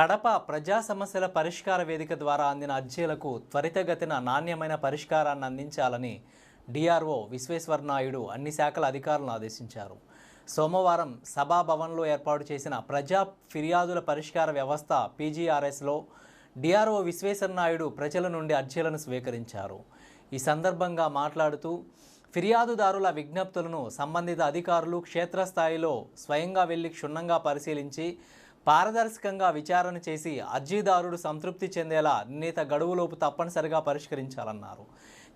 కడప ప్రజా సమస్యల పరిష్కార వేదిక ద్వారా అందిన అర్జీలకు త్వరితగతిన నాణ్యమైన పరిష్కారాన్ని అందించాలని డిఆర్ఓ విశ్వేశ్వర నాయుడు అన్ని శాఖల అధికారులను ఆదేశించారు. సోమవారం సభాభవన్లో ఏర్పాటు చేసిన ప్రజా ఫిర్యాదుల పరిష్కార వ్యవస్థ పీజీఆర్ఎస్లో డిఆర్ఓ విశ్వేశ్వర నాయుడు ప్రజల నుండి అర్జీలను స్వీకరించారు. ఈ సందర్భంగా మాట్లాడుతూ ఫిర్యాదుదారుల విజ్ఞప్తులను సంబంధిత అధికారులు క్షేత్రస్థాయిలో స్వయంగా వెళ్ళి క్షుణ్ణంగా పరిశీలించి పారదర్శకంగా విచారణ చేసి అర్జీదారుడు సంతృప్తి చెందేలా నిర్ణీత గడువులోపు తప్పనిసరిగా పరిష్కరించాలన్నారు.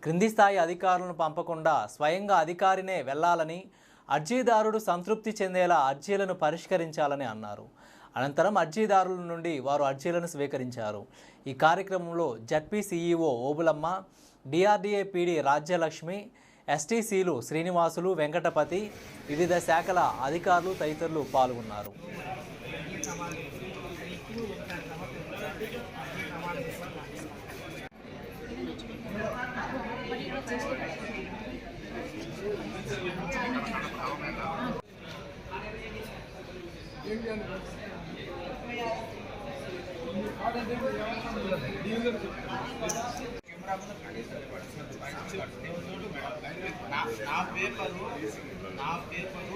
క్రింది స్థాయి అధికారులను పంపకుండా స్వయంగా అధికారినే వెళ్ళాలని అర్జీదారుడు సంతృప్తి చెందేలా అర్జీలను పరిష్కరించాలని అన్నారు. అనంతరం అర్జీదారుల నుండి వారు అర్జీలను స్వీకరించారు. ఈ కార్యక్రమంలో ZP CEO Obulamma DRDA PD Rajyalakshmi ఎస్టీసీలు Srinivasulu Venkatapathi వివిధ శాఖల అధికారులు తదితరులు పాల్గొన్నారు. నా పేపరు నా పేపరు